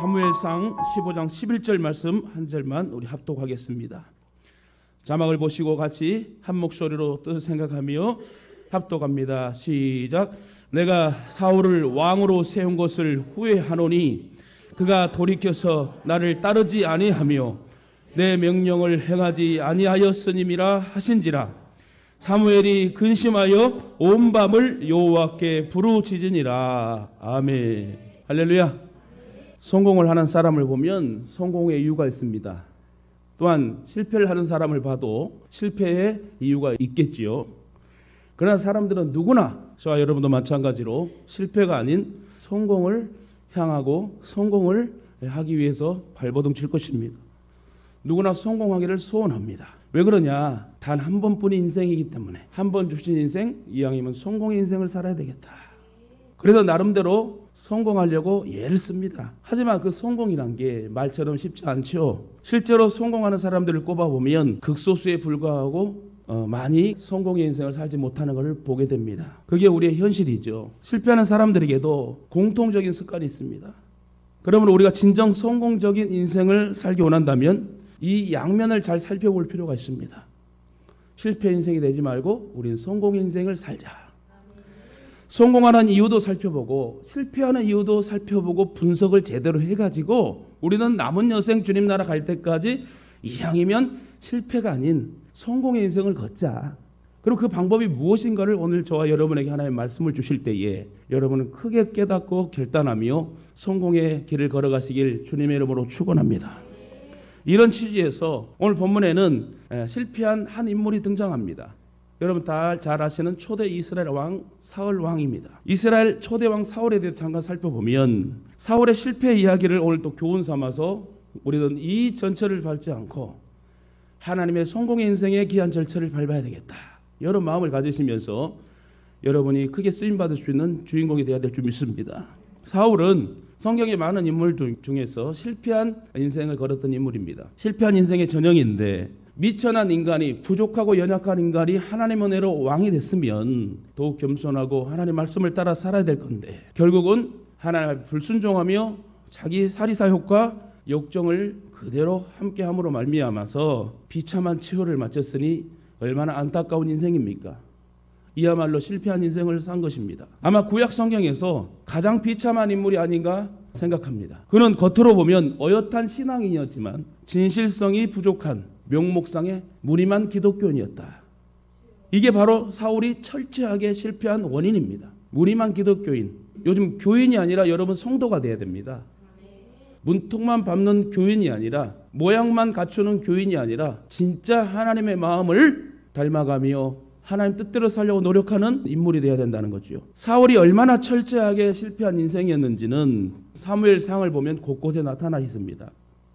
사무엘상 15장 11절 말씀 한 절만 우리 합독하겠습니다. 자막을 보시고 같이 한 목소리로 뜻을 생각하며 합독합니다. 시작. 내가 사울을 왕으로 세운 것을 후회하노니 그가 돌이켜서 나를 따르지 아니하며 내 명령을 행하지 아니하였으님이라 하신지라 사무엘이 근심하여 온 밤을 여호와께 부르짖으니라 아멘 할렐루야 성공을 하는 사람을 보면 성공의 이유가 있습니다. 또한 실패를 하는 사람을 봐도 실패의 이유가 있겠지요. 그러나 사람들은 누구나 저와 여러분도 마찬가지로 실패가 아닌 성공을 향하고 성공을 하기 위해서 발버둥 칠 것입니다. 누구나 성공하기를 소원합니다. 왜 그러냐? 단 한 번뿐인 인생이기 때문에 한 번 주신 인생 이왕이면 성공의 인생을 살아야 되겠다. 그래서 나름대로 성공하려고 예를 씁니다. 하지만 그 성공이란 게 말처럼 쉽지 않죠. 실제로 성공하는 사람들을 꼽아보면 극소수에 불과하고 어, 많이 성공의 인생을 살지 못하는 것을 보게 됩니다. 그게 우리의 현실이죠. 실패하는 사람들에게도 공통적인 습관이 있습니다. 그러므로 우리가 진정 성공적인 인생을 살기 원한다면 이 양면을 잘 살펴볼 필요가 있습니다. 실패 인생이 되지 말고 우리는 성공 인생을 살자. 성공하는 이유도 살펴보고 실패하는 이유도 살펴보고 분석을 제대로 해가지고 우리는 남은 여생 주님 나라 갈 때까지 이왕이면 실패가 아닌 성공의 인생을 걷자. 그럼 그 방법이 무엇인가를 오늘 저와 여러분에게 하나의 말씀을 주실 때에 여러분은 크게 깨닫고 결단하며 성공의 길을 걸어가시길 주님의 이름으로 축원합니다. 이런 취지에서 오늘 본문에는 실패한 한 인물이 등장합니다. 여러분 다 잘 아시는 초대 이스라엘 왕 사울 왕입니다. 이스라엘 초대 왕 사울에 대해 잠깐 살펴보면 사울의 실패 이야기를 오늘 또 교훈 삼아서 우리는 이 전철을 밟지 않고 하나님의 성공의 인생의 귀한 절차를 밟아야 되겠다. 여러 마음을 가지시면서 여러분이 크게 쓰임 받을 수 있는 주인공이 되어야 될 줄 믿습니다. 사울은 성경의 많은 인물 중에서 실패한 인생을 걸었던 인물입니다. 실패한 인생의 전형인데 미천한 인간이 부족하고 연약한 인간이 하나님 은혜로 왕이 됐으면 더욱 겸손하고 하나님 말씀을 따라 살아야 될 건데 결국은 하나님 불순종하며 자기 사리사 효과 욕정을 그대로 함께함으로 말미암아서 비참한 치료를 마쳤으니 얼마나 안타까운 인생입니까? 이야말로 실패한 인생을 산 것입니다. 아마 구약 성경에서 가장 비참한 인물이 아닌가 생각합니다. 그는 겉으로 보면 어엿한 신앙인이었지만 진실성이 부족한 명목상의 무림한 기독교인이었다. 이게 바로 사울이 철저하게 실패한 원인입니다. 무림한 기독교인. 요즘 교인이 아니라 여러분 성도가 돼야 됩니다. 문통만 밟는 교인이 아니라 모양만 갖추는 교인이 아니라 진짜 하나님의 마음을 닮아가며 하나님 뜻대로 살려고 노력하는 인물이 되어야 된다는 거죠. 사울이 얼마나 철저하게 실패한 인생이었는지는 사무엘상을 보면 곳곳에 나타나 있습니다.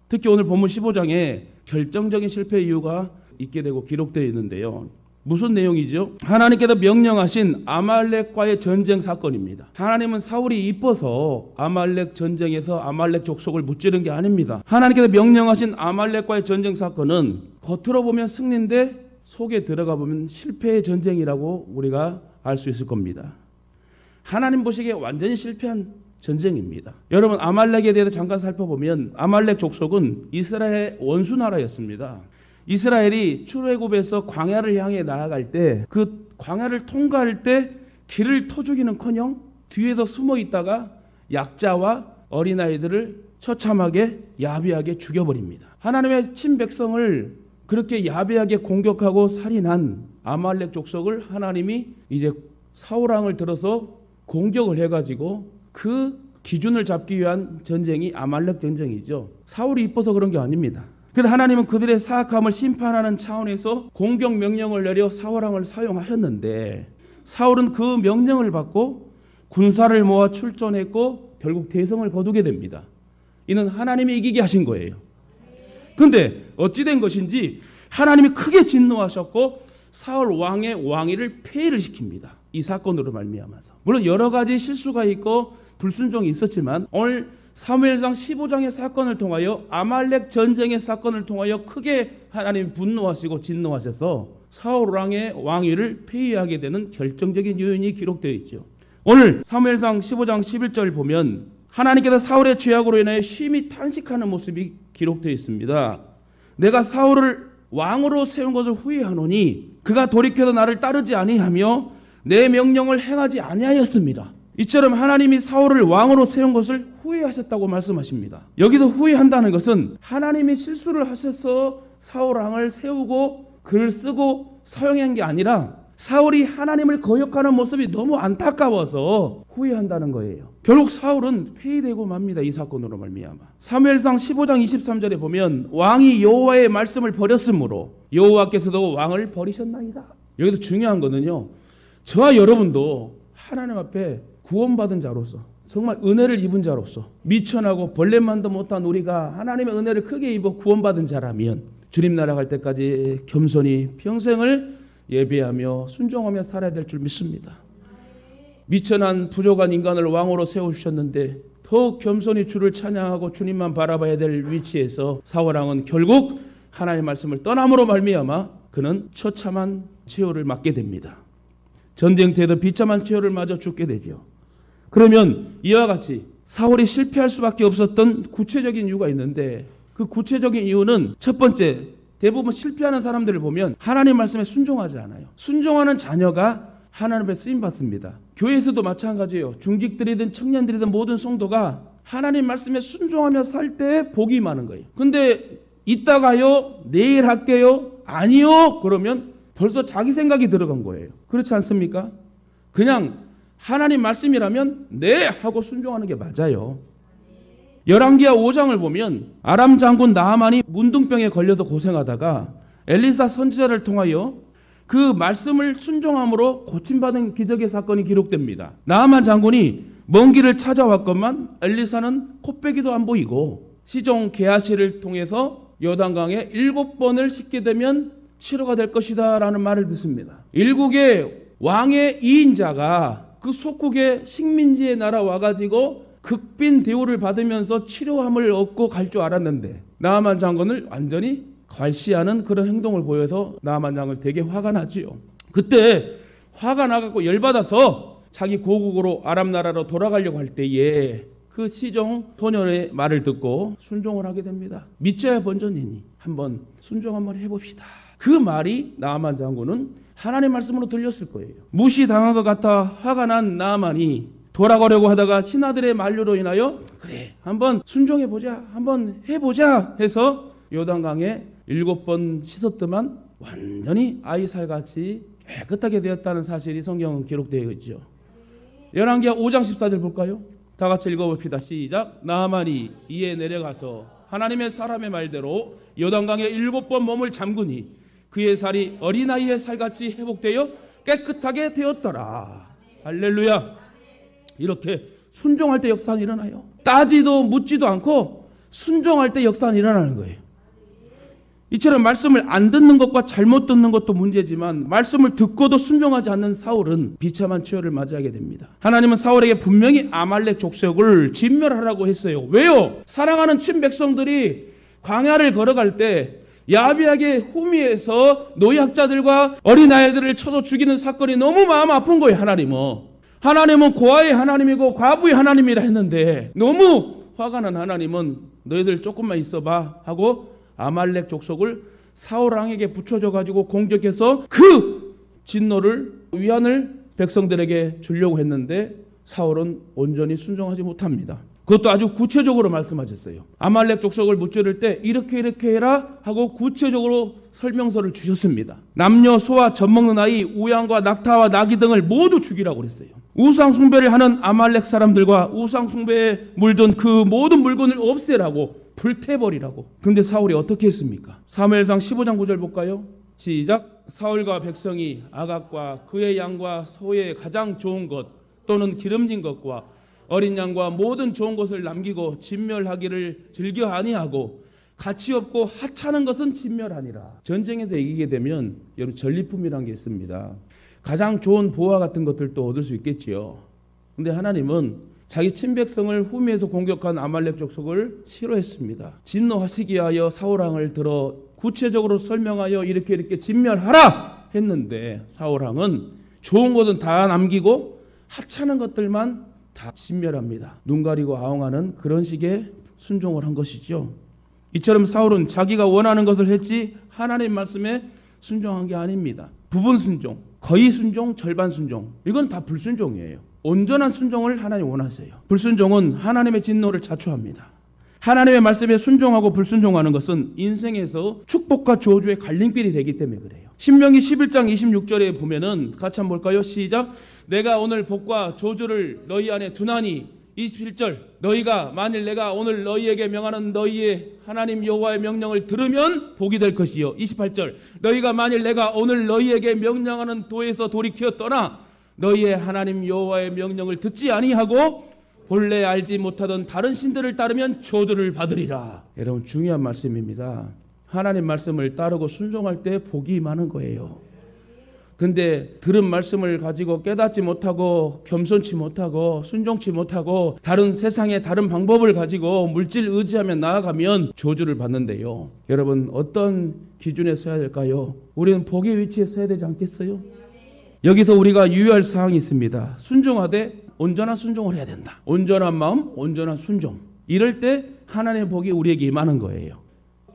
특히 오늘 본문 15장에 결정적인 실패 이유가 있게 되고 기록되어 있는데요. 무슨 내용이죠? 하나님께서 명령하신 아말렉과의 전쟁 사건입니다. 하나님은 사울이 이뻐서 아말렉 전쟁에서 아말렉 족속을 무찌른 게 아닙니다. 하나님께서 명령하신 아말렉과의 전쟁 사건은 겉으로 보면 승리인데 속에 들어가 보면 실패의 전쟁이라고 우리가 알 수 있을 겁니다. 하나님 보시기에 완전히 실패한 전쟁입니다. 여러분 아말렉에 대해서 잠깐 살펴보면 아말렉 족속은 이스라엘의 원수 나라였습니다. 이스라엘이 출애굽에서 광야를 향해 나아갈 때 그 광야를 통과할 때 길을 터주기는커녕 뒤에서 숨어 있다가 약자와 어린아이들을 처참하게 야비하게 죽여버립니다. 하나님의 친백성을 그렇게 야비하게 공격하고 살인한 아말렉 족속을 하나님이 이제 사울왕을 들어서 공격을 해가지고 그 기준을 잡기 위한 전쟁이 아말렉 전쟁이죠. 사울이 이뻐서 그런 게 아닙니다. 그래서 하나님은 그들의 사악함을 심판하는 차원에서 공격 명령을 내려 사울왕을 사용하셨는데 사울은 그 명령을 받고 군사를 모아 출전했고 결국 대성을 거두게 됩니다. 이는 하나님이 이기게 하신 거예요. 근데 어찌된 것인지 하나님이 크게 진노하셨고 사울 왕의 왕위를 폐위를 시킵니다. 이 사건으로 말미암아서. 물론 여러 가지 실수가 있고 불순종이 있었지만 오늘 사무엘상 15장의 사건을 통하여 아말렉 전쟁의 사건을 통하여 크게 하나님 분노하시고 진노하셔서 사울 왕의 왕위를 폐위하게 되는 결정적인 요인이 기록되어 있죠. 오늘 사무엘상 15장 11절 보면 하나님께서 사울의 죄악으로 인하여 심히 탄식하는 모습이 기록되어 있습니다. 내가 사울을 왕으로 세운 것을 후회하노니 그가 돌이켜서 나를 따르지 아니하며 내 명령을 행하지 아니하였습니다. 이처럼 하나님이 사울을 왕으로 세운 것을 후회하셨다고 말씀하십니다. 여기서 후회한다는 것은 하나님이 실수를 하셔서 사울 왕을 세우고 글을 쓰고 사용한 게 아니라 사울이 하나님을 거역하는 모습이 너무 안타까워서 후회한다는 거예요. 결국 사울은 폐위되고 맙니다. 이 사건으로 말미암아. 사무엘상 15장 23절에 보면 왕이 여호와의 말씀을 버렸으므로 여호와께서도 왕을 버리셨나이다. 여기서 중요한 거는요. 저와 여러분도 하나님 앞에 구원받은 자로서 정말 은혜를 입은 자로서 미천하고 벌레만도 못한 우리가 하나님의 은혜를 크게 입어 구원받은 자라면 주님 나라 갈 때까지 겸손히 평생을 예배하며 순종하며 살아야 될 줄 믿습니다. 미천한 부족한 인간을 왕으로 세우셨는데 더욱 겸손히 주를 찬양하고 주님만 바라봐야 될 위치에서 사울왕은 결국 하나님의 말씀을 떠남으로 말미암아 그는 처참한 최후를 맞게 됩니다. 전쟁터에도 비참한 최후를 맞아 죽게 되죠. 그러면 이와 같이 사울이 실패할 수밖에 없었던 구체적인 이유가 있는데 그 구체적인 이유는 첫 번째 대부분 실패하는 사람들을 보면 하나님 말씀에 순종하지 않아요. 순종하는 자녀가 하나님 앞에 쓰임 받습니다. 교회에서도 마찬가지예요. 중직들이든 청년들이든 모든 성도가 하나님 말씀에 순종하며 살 때 복이 많은 거예요. 근데 이따가요, 내일 할게요, 아니요, 그러면 벌써 자기 생각이 들어간 거예요. 그렇지 않습니까? 그냥 하나님 말씀이라면 네 하고 순종하는 게 맞아요. 열왕기하 5장을 보면 아람 장군 나하만이 문둥병에 걸려서 고생하다가 엘리사 선지자를 통하여 그 말씀을 순종함으로 고침받은 기적의 사건이 기록됩니다. 나하만 장군이 먼 길을 찾아왔건만 엘리사는 코빼기도 안 보이고 시종 게하시를 통해서 요단강에 일곱 번을 씻게 되면 치료가 될 것이다 라는 말을 듣습니다. 일국의 왕의 이인자가 그 속국의 식민지에 날아와 가지고 극빈 대우를 받으면서 치료함을 얻고 갈 줄 알았는데 나아만 장군을 완전히 괄시하는 그런 행동을 보여서 나아만 장군 되게 화가 나지요. 그때 화가 나갖고 열받아서 자기 고국으로 아랍 나라로 돌아가려고 할 때에 그 시종 소년의 말을 듣고 순종을 하게 됩니다. 믿져야 본전이니 한번 순종 한번 해봅시다. 그 말이 나아만 장군은 하나님 말씀으로 들렸을 거예요. 무시당한 것 같아 화가 난 나아만이 돌아가려고 하다가 신하들의 만류로 인하여 그래 한번 순종해 보자 한번 해보자 해서 요단강에 일곱 번 씻었더만 완전히 아이살같이 깨끗하게 되었다는 사실이 성경은 기록되어 있죠. 열왕기하 5장 14절 볼까요? 다 같이 읽어봅시다. 시작. 나만이 이에 내려가서 하나님의 사람의 말대로 요단강에 일곱 번 몸을 잠그니 그의 살이 어린아이의 살같이 회복되어 깨끗하게 되었더라. 할렐루야. 이렇게 순종할 때 역사는 일어나요. 따지도 묻지도 않고 순종할 때 역사는 일어나는 거예요. 이처럼 말씀을 안 듣는 것과 잘못 듣는 것도 문제지만 말씀을 듣고도 순종하지 않는 사울은 비참한 치열을 맞이하게 됩니다. 하나님은 사울에게 분명히 아말렉 족속을 진멸하라고 했어요. 왜요? 사랑하는 친백성들이 광야를 걸어갈 때 야비하게 후미에서 노약자들과 어린아이들을 쳐서 죽이는 사건이 너무 마음 아픈 거예요, 하나님은. 하나님은 고아의 하나님이고 과부의 하나님이라 했는데 너무 화가 난 하나님은 너희들 조금만 있어봐 하고 아말렉 족속을 사울 왕에게 붙여줘 가지고 공격해서 그 진노를 위안을 백성들에게 주려고 했는데 사울은 온전히 순종하지 못합니다. 그것도 아주 구체적으로 말씀하셨어요. 아말렉 족속을 무찌를 때 이렇게 이렇게 해라 하고 구체적으로 설명서를 주셨습니다. 남녀 소와 젖먹는 아이 우양과 낙타와 나귀 등을 모두 죽이라고 그랬어요. 우상 숭배를 하는 아말렉 사람들과 우상 숭배에 물든 그 모든 물건을 없애라고 불태버리라고. 근데 사울이 어떻게 했습니까? 사무엘상 15장 9절 볼까요? 시작. 사울과 백성이 아각과 그의 양과 소의 가장 좋은 것 또는 기름진 것과 어린 양과 모든 좋은 것을 남기고 진멸하기를 즐겨 아니하고 가치 없고 하찮은 것은 진멸하니라. 전쟁에서 이기게 되면 여러분 전리품이란 게 있습니다. 가장 좋은 보화 같은 것들도 얻을 수 있겠지요. 근데 하나님은 자기 친백성을 후미에서 공격한 아말렉 족속을 싫어했습니다. 진노하시기 하여 사울왕을 들어 구체적으로 설명하여 이렇게 이렇게 진멸하라 했는데 사울왕은 좋은 것은 다 남기고 하찮은 것들만 다 진멸합니다. 눈 가리고 아웅하는 그런 식의 순종을 한 것이죠. 이처럼 사울은 자기가 원하는 것을 했지 하나님 말씀에 순종한 게 아닙니다. 부분 순종, 거의 순종, 절반 순종. 이건 다 불순종이에요. 온전한 순종을 하나님 원하세요. 불순종은 하나님의 진노를 자초합니다. 하나님의 말씀에 순종하고 불순종하는 것은 인생에서 축복과 저주의 갈림길이 되기 때문에 그래요. 신명기 11장 26절에 보면은 같이 한번 볼까요? 시작. 내가 오늘 복과 저주를 너희 안에 두나니 27절 너희가 만일 내가 오늘 너희에게 명하는 너희의 하나님 여호와의 명령을 들으면 복이 될 것이요. 28절 너희가 만일 내가 오늘 너희에게 명령하는 도에서 돌이켜 떠나 너희의 하나님 여호와의 명령을 듣지 아니하고 본래 알지 못하던 다른 신들을 따르면 저주를 받으리라. 여러분 중요한 말씀입니다. 하나님 말씀을 따르고 순종할 때 복이 많은 거예요 근데 들은 말씀을 가지고 깨닫지 못하고 겸손치 못하고 순종치 못하고 다른 세상의 다른 방법을 가지고 물질 의지하며 나아가면 저주를 받는데요. 여러분 어떤 기준에 서야 될까요? 우리는 복의 위치에 서야 되지 않겠어요? 여기서 우리가 유의할 사항이 있습니다. 순종하되 온전한 순종을 해야 된다. 온전한 마음, 온전한 순종. 이럴 때 하나님의 복이 우리에게 임하는 거예요.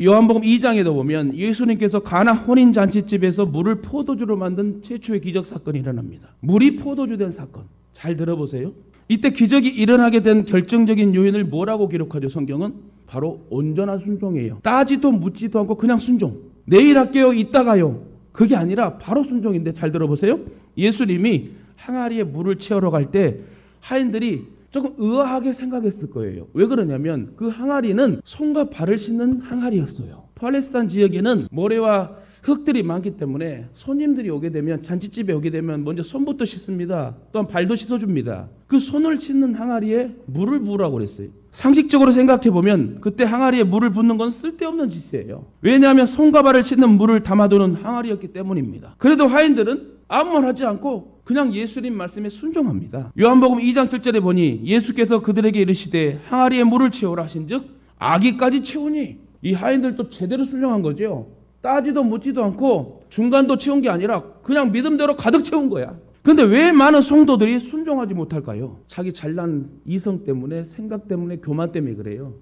요한복음 2장에도 보면 예수님께서 가나 혼인 잔치집에서 물을 포도주로 만든 최초의 기적 사건이 일어납니다. 물이 포도주 된 사건. 잘 들어보세요. 이때 기적이 일어나게 된 결정적인 요인을 뭐라고 기록하죠? 성경은 바로 온전한 순종이에요. 따지도 묻지도 않고 그냥 순종. 내일 할게요. 이따가요. 그게 아니라 바로 순종인데 잘 들어보세요. 예수님이 항아리에 물을 채우러 갈 때 하인들이 조금 의아하게 생각했을 거예요. 왜 그러냐면 그 항아리는 손과 발을 씻는 항아리였어요. 팔레스타인 지역에는 모래와 흙들이 많기 때문에 손님들이 오게 되면 잔치집에 오게 되면 먼저 손부터 씻습니다. 또한 발도 씻어줍니다. 그 손을 씻는 항아리에 물을 부으라고 그랬어요. 상식적으로 생각해 보면 그때 항아리에 물을 붓는 건 쓸데없는 짓이에요. 왜냐하면 손과 발을 씻는 물을 담아두는 항아리였기 때문입니다. 그래도 화인들은 아무 말 하지 않고 그냥 예수님 말씀에 순종합니다. 요한복음 2장 7절에 보니 예수께서 그들에게 이르시되 항아리에 물을 채우라 하신즉 아기까지 채우니 이 하인들도 제대로 순종한 거죠. 따지도 묻지도 않고 중간도 채운 게 아니라 그냥 믿음대로 가득 채운 거야. 근데 왜 많은 성도들이 순종하지 못할까요? 자기 잘난 이성 때문에 생각 때문에 교만 때문에 그래요.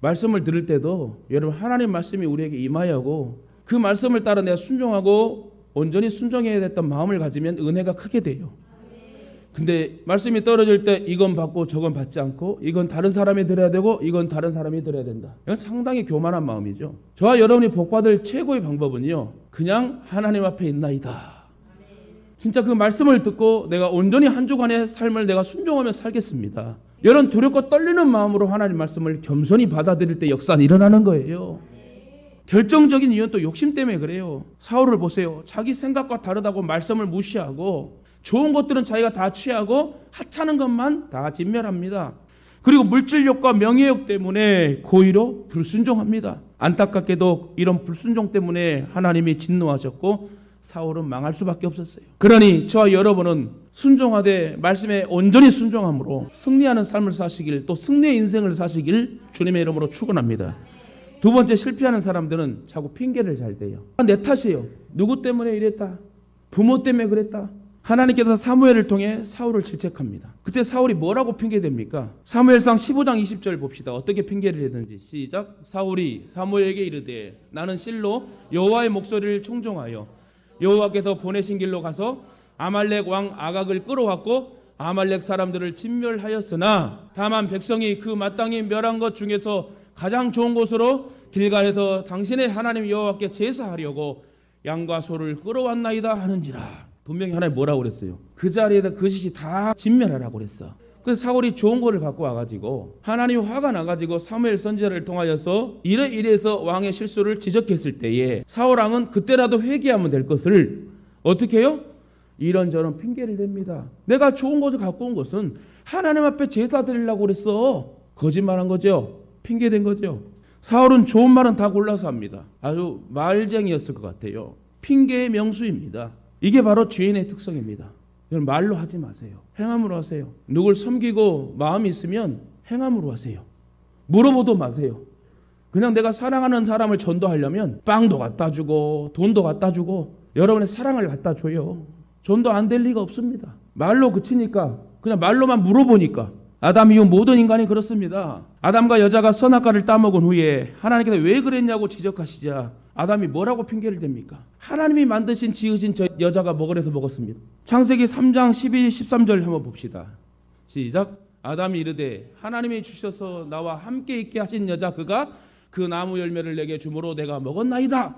말씀을 들을 때도 여러분 하나님 말씀이 우리에게 임하여고 그 말씀을 따라 내가 순종하고 온전히 순종해야 됐던 마음을 가지면 은혜가 크게 돼요. 근데 말씀이 떨어질 때 이건 받고 저건 받지 않고 이건 다른 사람이 들어야 되고 이건 다른 사람이 들어야 된다. 이건 상당히 교만한 마음이죠. 저와 여러분이 복 받을 최고의 방법은요. 그냥 하나님 앞에 있나이다. 진짜 그 말씀을 듣고 내가 온전히 한 주간의 삶을 내가 순종하며 살겠습니다. 이런 두렵고 떨리는 마음으로 하나님 말씀을 겸손히 받아들일 때 역사는 일어나는 거예요. 결정적인 이유는 또 욕심 때문에 그래요. 사울을 보세요. 자기 생각과 다르다고 말씀을 무시하고 좋은 것들은 자기가 다 취하고 하찮은 것만 다 진멸합니다. 그리고 물질욕과 명예욕 때문에 고의로 불순종합니다. 안타깝게도 이런 불순종 때문에 하나님이 진노하셨고 사울은 망할 수밖에 없었어요. 그러니 저와 여러분은 순종하되 말씀에 온전히 순종함으로 승리하는 삶을 사시길 또 승리의 인생을 사시길 주님의 이름으로 축원합니다. 두 번째 실패하는 사람들은 자꾸 핑계를 잘 대요. 아, 내 탓이에요. 누구 때문에 이랬다. 부모 때문에 그랬다. 하나님께서 사무엘을 통해 사울을 질책합니다. 그때 사울이 뭐라고 핑계댑니까? 사무엘상 15장 20절 봅시다. 어떻게 핑계를 했는지 시작. 사울이 사무엘에게 이르되 나는 실로 여호와의 목소리를 청종하여 여호와께서 보내신 길로 가서 아말렉 왕 아각을 끌어왔고 아말렉 사람들을 진멸하였으나 다만 백성이 그 마땅히 멸한 것 중에서 가장 좋은 곳으로 길갈에서 당신의 하나님 여호와께 제사하려고 양과 소를 끌어왔나이다 하는지라. 분명히 하나님 뭐라고 그랬어요? 그 자리에다 그 짓이 다 진멸하라고 그랬어 그래서 사울이 좋은 거를 갖고 와가지고 하나님 화가 나가지고 사무엘 선지자를 통하여서 이래 이래서 왕의 실수를 지적했을 때에 사울 왕은 그때라도 회개하면 될 것을 어떻게 해요? 이런저런 핑계를 댑니다. 내가 좋은 것을 갖고 온 것은 하나님 앞에 제사 드리려고 그랬어. 거짓말한 거죠. 핑계 댄 거죠. 사울은 좋은 말은 다 골라서 합니다. 아주 말쟁이였을 것 같아요. 핑계의 명수입니다. 이게 바로 죄인의 특성입니다. 여러분 말로 하지 마세요. 행함으로 하세요. 누굴 섬기고 마음이 있으면 행함으로 하세요. 물어보도 마세요. 그냥 내가 사랑하는 사람을 전도하려면 빵도 갖다 주고 돈도 갖다 주고 여러분의 사랑을 갖다 줘요. 전도 안 될 리가 없습니다. 말로 그치니까 그냥 말로만 물어보니까 아담 이후 모든 인간이 그렇습니다. 아담과 여자가 선악과를 따먹은 후에 하나님께서 왜 그랬냐고 지적하시자 아담이 뭐라고 핑계를 댑니까? 하나님이 만드신 지으신 저 여자가 먹으래서 먹었습니다. 창세기 3장 12, 13절 한번 봅시다. 시작. 아담이 이르되 하나님이 주셔서 나와 함께 있게 하신 여자 그가 그 나무 열매를 내게 주므로 내가 먹었나이다.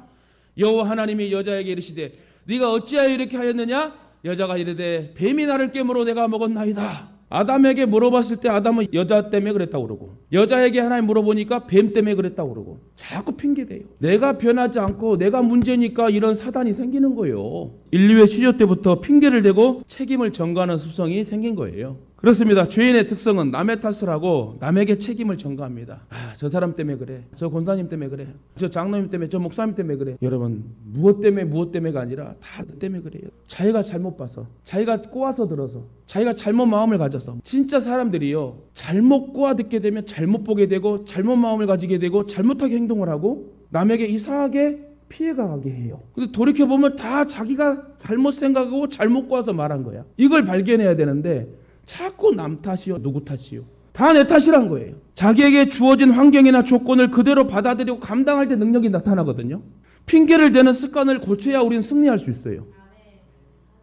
여호와 하나님이 여자에게 이르시되 네가 어찌하여 이렇게 하였느냐? 여자가 이르되 뱀이 나를 깨므로 내가 먹었나이다. 아담에게 물어봤을 때 아담은 여자 때문에 그랬다고 그러고 여자에게 하나님 물어보니까 뱀 때문에 그랬다고 그러고 자꾸 핑계대요. 내가 변하지 않고 내가 문제니까 이런 사단이 생기는 거예요. 인류의 시조 때부터 핑계를 대고 책임을 전가하는 습성이 생긴 거예요. 그렇습니다. 죄인의 특성은 남의 탓을 하고 남에게 책임을 전가합니다. 아, 저 사람 때문에 그래. 저 권사님 때문에 그래. 저 장로님 때문에, 저 목사님 때문에 그래. 여러분, 무엇 때문에 무엇 때문에가 아니라 다너 때문에 그래요. 자기가 잘못 봐서, 자기가 꼬아서 들어서, 자기가 잘못 마음을 가져서. 진짜 사람들이요. 잘못 꼬아 듣게 되면 잘못 보게 되고, 잘못 마음을 가지게 되고, 잘못하게 행동을 하고, 남에게 이상하게 피해가 가게 해요. 근데 돌이켜 보면 다 자기가 잘못 생각하고 잘못 꼬아서 말한 거야. 이걸 발견해야 되는데 자꾸 남 탓이요, 누구 탓이요. 다 내 탓이란 거예요. 자기에게 주어진 환경이나 조건을 그대로 받아들이고 감당할 때 능력이 나타나거든요. 핑계를 대는 습관을 고쳐야 우리는 승리할 수 있어요.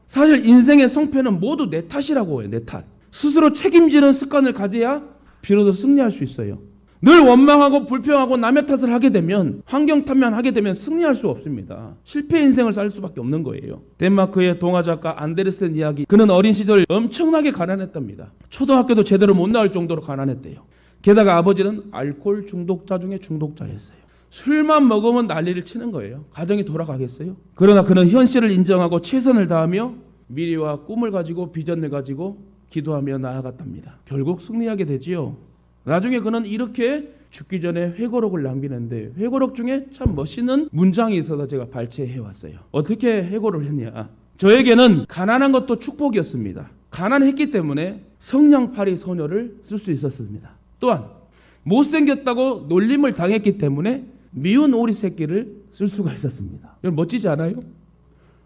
사실 인생의 성패는 모두 내 탓이라고 해요, 내 탓. 스스로 책임지는 습관을 가져야 비로소 승리할 수 있어요. 늘 원망하고 불평하고 남의 탓을 하게 되면 환경 탓만 하게 되면 승리할 수 없습니다. 실패 인생을 살 수밖에 없는 거예요. 덴마크의 동화 작가 안데르센 이야기. 그는 어린 시절 엄청나게 가난했답니다. 초등학교도 제대로 못 나올 정도로 가난했대요. 게다가 아버지는 알코올 중독자 중에 중독자였어요. 술만 먹으면 난리를 치는 거예요. 가정이 돌아가겠어요? 그러나 그는 현실을 인정하고 최선을 다하며 미래와 꿈을 가지고 비전을 가지고 기도하며 나아갔답니다. 결국 승리하게 되지요. 나중에 그는 이렇게 죽기 전에 회고록을 남기는데 회고록 중에 참 멋있는 문장이 있어서 제가 발췌해 왔어요. 어떻게 회고를 했냐? 저에게는 가난한 것도 축복이었습니다. 가난했기 때문에 성냥팔이 소녀를 쓸 수 있었습니다. 또한 못생겼다고 놀림을 당했기 때문에 미운 오리 새끼를 쓸 수가 있었습니다. 멋지지 않아요?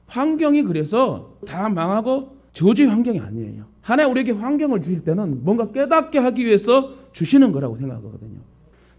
환경이 그래서 다 망하고 저주의 환경이 아니에요. 하나님 우리에게 환경을 주실 때는 뭔가 깨닫게 하기 위해서 주시는 거라고 생각하거든요.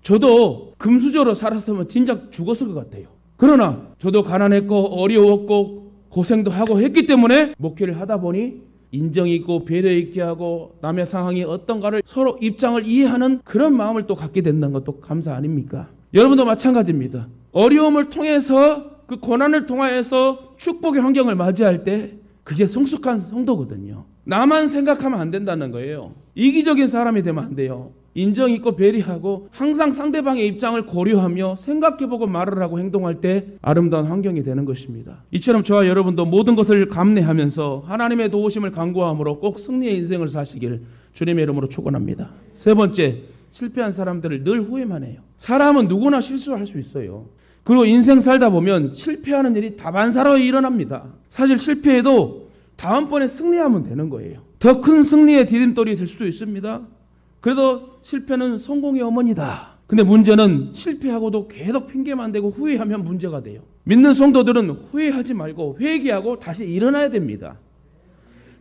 저도 금수저로 살았으면 진작 죽었을 것 같아요. 그러나 저도 가난했고 어려웠고 고생도 하고 했기 때문에 목회를 하다 보니 인정 있고 배려 있게 하고 남의 상황이 어떤가를 서로 입장을 이해하는 그런 마음을 또 갖게 된다는 것도 감사 아닙니까? 여러분도 마찬가지입니다. 어려움을 통해서 그 고난을 통하여서 축복의 환경을 맞이할 때 그게 성숙한 성도거든요. 나만 생각하면 안 된다는 거예요. 이기적인 사람이 되면 안 돼요. 인정 있고 배려하고 항상 상대방의 입장을 고려하며 생각해보고 말을 하고 행동할 때 아름다운 환경이 되는 것입니다. 이처럼 저와 여러분도 모든 것을 감내하면서 하나님의 도우심을 간구함으로 꼭 승리의 인생을 사시길 주님의 이름으로 축원합니다. 세 번째, 실패한 사람들을 늘 후회만 해요. 사람은 누구나 실수할 수 있어요. 그리고 인생 살다 보면 실패하는 일이 다반사로 일어납니다. 사실 실패해도 다음번에 승리하면 되는 거예요. 더 큰 승리의 디딤돌이 될 수도 있습니다. 그래도 실패는 성공의 어머니다. 근데 문제는 실패하고도 계속 핑계만 대고 후회하면 문제가 돼요. 믿는 성도들은 후회하지 말고 회개하고 다시 일어나야 됩니다.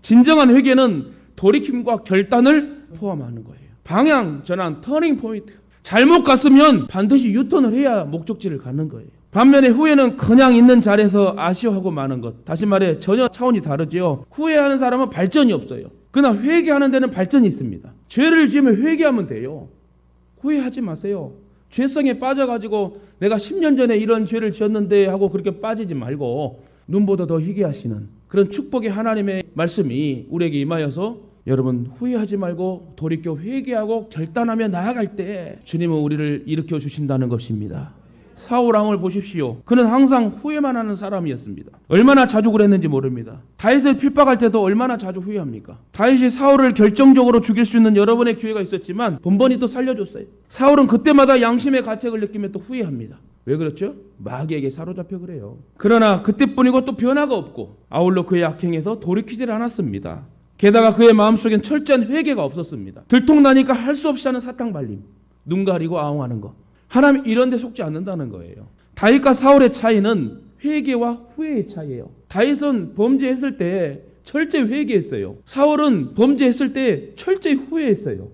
진정한 회개는 돌이킴과 결단을 포함하는 거예요. 방향 전환, 터닝 포인트. 잘못 갔으면 반드시 유턴을 해야 목적지를 가는 거예요. 반면에 후회는 그냥 있는 자리에서 아쉬워하고 마는 것. 다시 말해 전혀 차원이 다르지요. 후회하는 사람은 발전이 없어요. 그러나 회개하는 데는 발전이 있습니다. 죄를 지으면 회개하면 돼요. 후회하지 마세요. 죄성에 빠져가지고 내가 10년 전에 이런 죄를 지었는데 하고 그렇게 빠지지 말고 눈보다 더 희게 하시는 그런 축복의 하나님의 말씀이 우리에게 임하여서 여러분 후회하지 말고 돌이켜 회개하고 결단하며 나아갈 때 주님은 우리를 일으켜 주신다는 것입니다. 사울 왕을 보십시오. 그는 항상 후회만 하는 사람이었습니다. 얼마나 자주 그랬는지 모릅니다. 다윗을 핍박할 때도 얼마나 자주 후회합니까? 다윗이 사울을 결정적으로 죽일 수 있는 여러 번의 기회가 있었지만 번번이 또 살려줬어요. 사울은 그때마다 양심의 가책을 느끼며 또 후회합니다. 왜 그렇죠? 마귀에게 사로잡혀 그래요. 그러나 그때뿐이고 또 변화가 없고 아울러 그의 악행에서 돌이키질 않았습니다. 게다가 그의 마음속엔 철저한 회개가 없었습니다. 들통나니까 할 수 없이 하는 사탕 발림, 눈 가리고 아웅하는 거. 하나님 이런 데 속지 않는다는 거예요. 다윗과 사울의 차이는 회개와 후회의 차이예요. 다윗은 범죄했을 때 철저히 회개했어요. 사울은 범죄했을 때 철저히 후회했어요.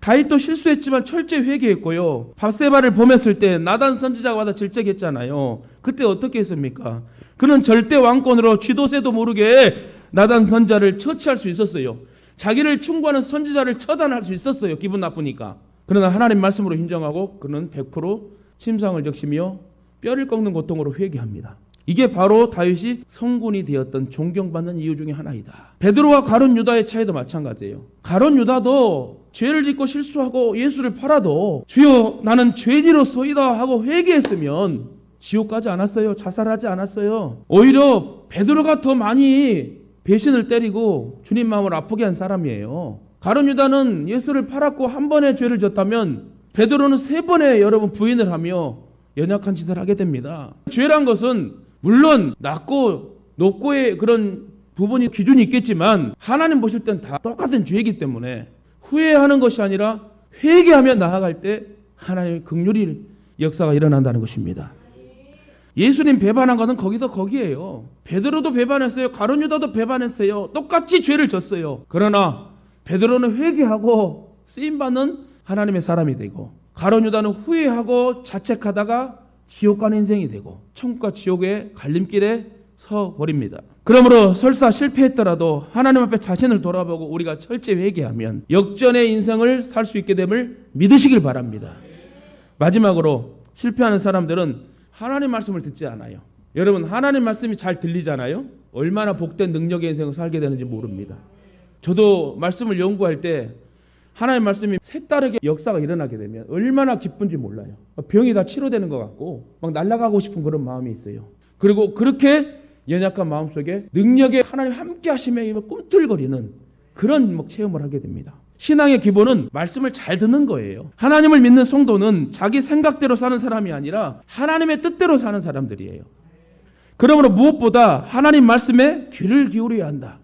다윗도 실수했지만 철저히 회개했고요. 밥세바를 범했을 때 나단 선지자가 와다 질책했잖아요. 그때 어떻게 했습니까? 그는 절대 왕권으로 쥐도새도 모르게 나단 선자를 처치할 수 있었어요. 자기를 충고하는 선지자를 처단할 수 있었어요. 기분 나쁘니까. 그러나 하나님 말씀으로 인정하고 그는 100% 침상을 적시며 뼈를 꺾는 고통으로 회개합니다. 이게 바로 다윗이 성군이 되었던 존경받는 이유 중에 하나이다. 베드로와 가론 유다의 차이도 마찬가지예요. 가론 유다도 죄를 짓고 실수하고 예수를 팔아도 주여 나는 죄지로소이다 하고 회개했으면 지옥 가지 않았어요. 자살하지 않았어요. 오히려 베드로가 더 많이 배신을 때리고 주님 마음을 아프게 한 사람이에요. 가론 유다는 예수를 팔았고 한 번의 죄를 졌다면 베드로는 세 번의 여러분 부인을 하며 연약한 짓을 하게 됩니다. 죄란 것은 물론 낮고 높고의 그런 부분이 기준이 있겠지만 하나님 보실 땐 다 똑같은 죄이기 때문에 후회하는 것이 아니라 회개하며 나아갈 때 하나님의 극률이 역사가 일어난다는 것입니다. 예수님 배반한 것은 거기서 거기에요. 베드로도 배반했어요. 가론 유다도 배반했어요. 똑같이 죄를 졌어요. 그러나 베드로는 회개하고 쓰임 받는 하나님의 사람이 되고 가론 유다는 후회하고 자책하다가 지옥 가는 인생이 되고 천국과 지옥의 갈림길에 서 버립니다. 그러므로 설사 실패했더라도 하나님 앞에 자신을 돌아보고 우리가 철저히 회개하면 역전의 인생을 살 수 있게 됨을 믿으시길 바랍니다. 마지막으로 실패하는 사람들은 하나님 말씀을 듣지 않아요. 여러분 하나님 말씀이 잘 들리잖아요. 얼마나 복된 능력의 인생을 살게 되는지 모릅니다. 저도 말씀을 연구할 때 하나님 말씀이 색다르게 역사가 일어나게 되면 얼마나 기쁜지 몰라요. 병이 다 치료되는 것 같고 막 날아가고 싶은 그런 마음이 있어요. 그리고 그렇게 연약한 마음 속에 능력의 하나님 함께 하심에 꿈틀거리는 그런 막 체험을 하게 됩니다. 신앙의 기본은 말씀을 잘 듣는 거예요. 하나님을 믿는 성도는 자기 생각대로 사는 사람이 아니라 하나님의 뜻대로 사는 사람들이에요. 그러므로 무엇보다 하나님 말씀에 귀를 기울여야 한다.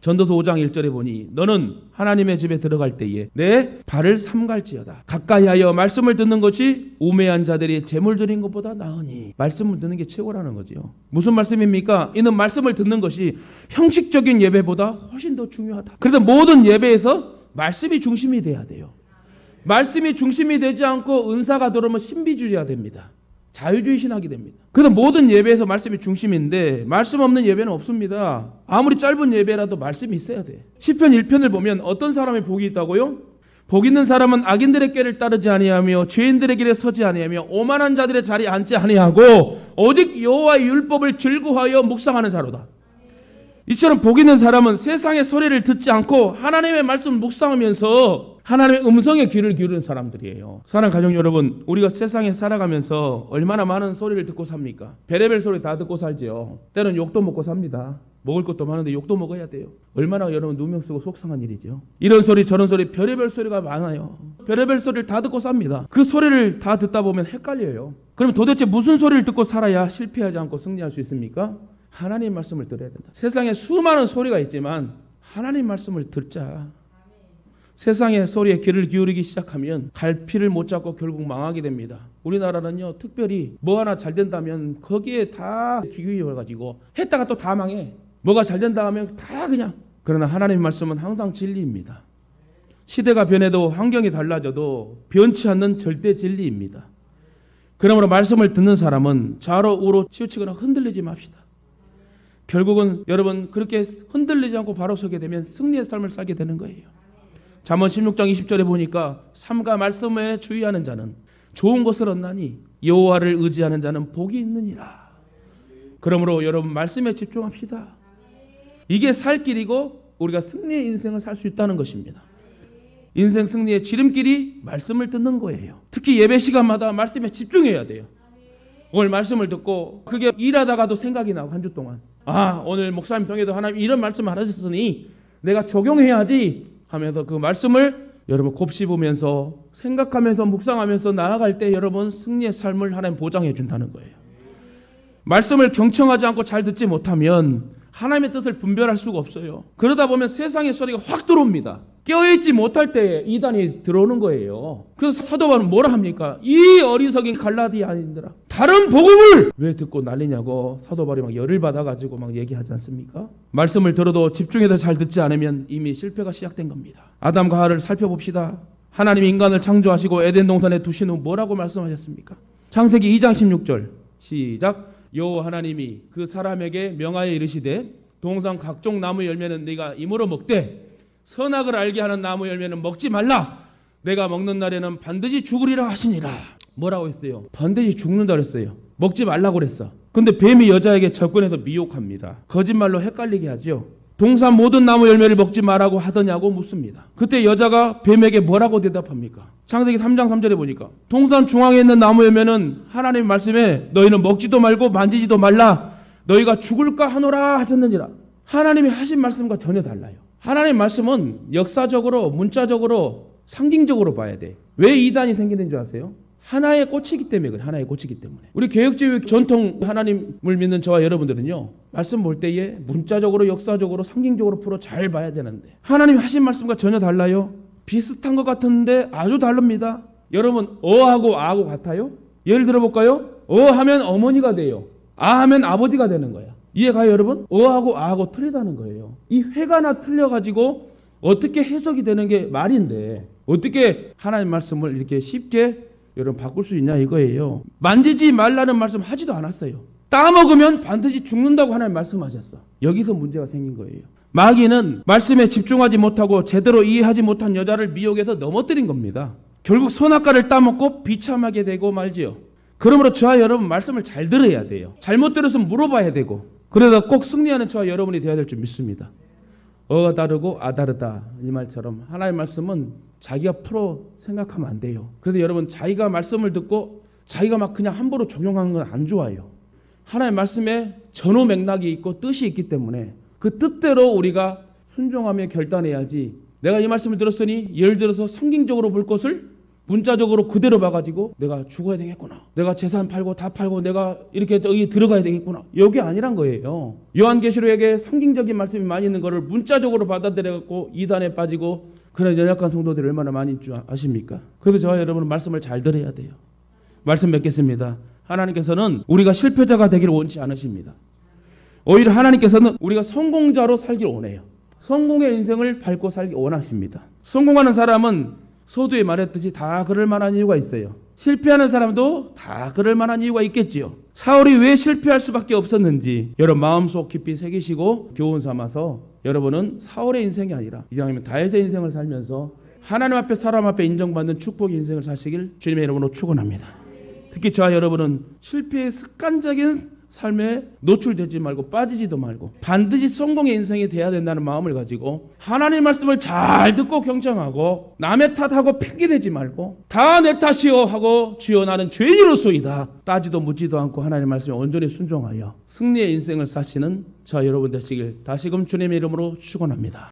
전도서 5장 1절에 보니 너는 하나님의 집에 들어갈 때에 내 발을 삼갈지어다. 가까이 하여 말씀을 듣는 것이 우매한 자들이 재물 드린 것보다 나으니 말씀을 듣는 게 최고라는 거지요. 무슨 말씀입니까? 이는 말씀을 듣는 것이 형식적인 예배보다 훨씬 더 중요하다. 그래서 모든 예배에서 말씀이 중심이 돼야 돼요. 말씀이 중심이 되지 않고 은사가 들어오면 신비주의가 됩니다. 자유주의 신학이 됩니다. 그래서 모든 예배에서 말씀이 중심인데 말씀 없는 예배는 없습니다. 아무리 짧은 예배라도 말씀이 있어야 돼. 시편 1편을 보면 어떤 사람이 복이 있다고요? 복 있는 사람은 악인들의 꾀를 따르지 아니하며 죄인들의 길에 서지 아니하며 오만한 자들의 자리에 앉지 아니하고 오직 여호와의 율법을 즐거워하여 묵상하는 자로다. 이처럼 복 있는 사람은 세상의 소리를 듣지 않고 하나님의 말씀을 묵상하면서 하나님의 음성에 귀를 기울이는 사람들이에요. 사랑 가족 여러분, 우리가 세상에 살아가면서 얼마나 많은 소리를 듣고 삽니까? 베레벨 소리 다 듣고 살지요. 때는 욕도 먹고 삽니다. 먹을 것도 많은데 욕도 먹어야 돼요. 얼마나 여러분 누명 쓰고 속상한 일이죠. 이런 소리 저런 소리 별의별 소리가 많아요. 별의별 소리를 다 듣고 삽니다. 그 소리를 다 듣다 보면 헷갈려요. 그럼 도대체 무슨 소리를 듣고 살아야 실패하지 않고 승리할 수 있습니까? 하나님 말씀을 들어야 된다. 세상에 수많은 소리가 있지만 하나님 말씀을 듣자. 세상의 소리에 귀를 기울이기 시작하면 갈피를 못 잡고 결국 망하게 됩니다. 우리나라는요, 특별히 뭐 하나 잘 된다면 거기에 다 기울여가지고 했다가 또 다 망해. 뭐가 잘 된다 하면 다 그냥. 그러나 하나님 말씀은 항상 진리입니다. 시대가 변해도 환경이 달라져도 변치 않는 절대 진리입니다. 그러므로 말씀을 듣는 사람은 좌로 우로 치우치거나 흔들리지 맙시다. 결국은 여러분 그렇게 흔들리지 않고 바로 서게 되면 승리의 삶을 살게 되는 거예요. 잠언 16장 20절에 보니까 삼가 말씀에 주의하는 자는 좋은 것을 얻나니 여호와를 의지하는 자는 복이 있느니라. 그러므로 여러분 말씀에 집중합시다. 이게 살 길이고 우리가 승리의 인생을 살 수 있다는 것입니다. 인생 승리의 지름길이 말씀을 듣는 거예요. 특히 예배 시간마다 말씀에 집중해야 돼요. 오늘 말씀을 듣고 그게 일하다가도 생각이 나고 한 주 동안 아 오늘 목사님 병에도 하나님 이런 말씀을 하셨으니 내가 적용해야지 하면서 그 말씀을 여러분 곱씹으면서 생각하면서 묵상하면서 나아갈 때 여러분 승리의 삶을 하나님 보장해 준다는 거예요. 말씀을 경청하지 않고 잘 듣지 못하면 하나님의 뜻을 분별할 수가 없어요. 그러다 보면 세상의 소리가 확 들어옵니다. 깨어있지 못할 때 이단이 들어오는 거예요. 그래서 사도 바울은 뭐라 합니까? 이 어리석인 갈라디아인들아 다른 복음을 왜 듣고 난리냐고 사도 바울이 막 열을 받아가지고 막 얘기하지 않습니까? 말씀을 들어도 집중해서 잘 듣지 않으면 이미 실패가 시작된 겁니다. 아담과 하와를 살펴봅시다. 하나님 인간을 창조하시고 에덴 동산에 두신 후 뭐라고 말씀하셨습니까? 창세기 2장 16절 시작 여호와 하나님이 그 사람에게 명하여 이르시되 동산 각종 나무 열매는 네가 임으로 먹되 선악을 알게 하는 나무 열매는 먹지 말라. 내가 먹는 날에는 반드시 죽으리라 하시니라. 뭐라고 했어요? 반드시 죽는다 그랬어요. 먹지 말라고 그랬어. 근데 뱀이 여자에게 접근해서 미혹합니다. 거짓말로 헷갈리게 하죠 동산 모든 나무 열매를 먹지 말라고 하더냐고 묻습니다. 그때 여자가 뱀에게 뭐라고 대답합니까? 창세기 3장 3절에 보니까 동산 중앙에 있는 나무 열매는 하나님 말씀에 너희는 먹지도 말고 만지지도 말라 너희가 죽을까 하노라 하셨느니라. 하나님이 하신 말씀과 전혀 달라요. 하나님 말씀은 역사적으로 문자적으로 상징적으로 봐야 돼. 왜 이단이 생기는 줄 아세요? 하나의 꽃이기 때문에 그래. 하나의 꽃이기 때문에. 우리 개혁주의 전통 하나님을 믿는 저와 여러분들은요. 말씀 볼 때에 문자적으로 역사적으로 상징적으로 풀어 잘 봐야 되는데 하나님이 하신 말씀과 전혀 달라요. 비슷한 것 같은데 아주 다릅니다. 여러분 어하고 아하고 같아요? 예를 들어 볼까요? 어 하면 어머니가 돼요. 아 하면 아버지가 되는 거야. 이해가요, 여러분? 어하고 아하고 틀리다는 거예요. 이 회가나 틀려가지고 어떻게 해석이 되는 게 말인데 어떻게 하나님 말씀을 이렇게 쉽게 여러분 바꿀 수 있냐 이거예요. 만지지 말라는 말씀 하지도 않았어요. 따먹으면 반드시 죽는다고 하나님 말씀하셨어. 여기서 문제가 생긴 거예요. 마귀는 말씀에 집중하지 못하고 제대로 이해하지 못한 여자를 미혹해서 넘어뜨린 겁니다. 결국 선악과를 따먹고 비참하게 되고 말지요. 그러므로 저와 여러분 말씀을 잘 들어야 돼요. 잘못 들었으면 물어봐야 되고. 그래서 꼭 승리하는 저와 여러분이 되어야 될 줄 믿습니다. 어가 다르고 아 다르다 이 말처럼 하나의 말씀은 자기가 풀어 생각하면 안 돼요. 그래서 여러분 자기가 말씀을 듣고 자기가 막 그냥 함부로 적용하는 건 안 좋아요. 하나의 말씀에 전후 맥락이 있고 뜻이 있기 때문에 그 뜻대로 우리가 순종하며 결단해야지. 내가 이 말씀을 들었으니 예를 들어서 성경적으로 볼 것을 문자적으로 그대로 봐가지고 내가 죽어야 되겠구나. 내가 재산 팔고 다 팔고 내가 이렇게 여기 들어가야 되겠구나. 여기 아니란 거예요. 요한계시록에게 성경적인 말씀이 많이 있는 거를 문자적으로 받아들여갖고 이단에 빠지고 그런 연약한 성도들이 얼마나 많이 있는 줄 아십니까? 그래서 저와 여러분은 말씀을 잘 들어야 돼요. 말씀 맺겠습니다. 하나님께서는 우리가 실패자가 되기를 원치 않으십니다. 오히려 하나님께서는 우리가 성공자로 살기를 원해요. 성공의 인생을 밟고 살기 원하십니다. 성공하는 사람은 소두에 말했듯이 다 그럴 만한 이유가 있어요. 실패하는 사람도 다 그럴 만한 이유가 있겠지요. 사울이 왜 실패할 수밖에 없었는지 여러분 마음속 깊이 새기시고 교훈 삼아서 여러분은 사울의 인생이 아니라 이왕이면 다윗의 인생을 살면서 하나님 앞에 사람 앞에 인정받는 축복의 인생을 사시길 주님의 이름으로 축원합니다. 특히 저와 여러분은 실패의 습관적인 삶에 노출되지 말고 빠지지도 말고 반드시 성공의 인생이 돼야 된다는 마음을 가지고 하나님 말씀을 잘 듣고 경청하고 남의 탓하고 핑계대지 말고 다 내 탓이요 하고 주여 나는 죄인으로소이다 따지도 묻지도 않고 하나님 말씀에 온전히 순종하여 승리의 인생을 사시는 저 여러분 되시길 다시금 주님의 이름으로 축원합니다.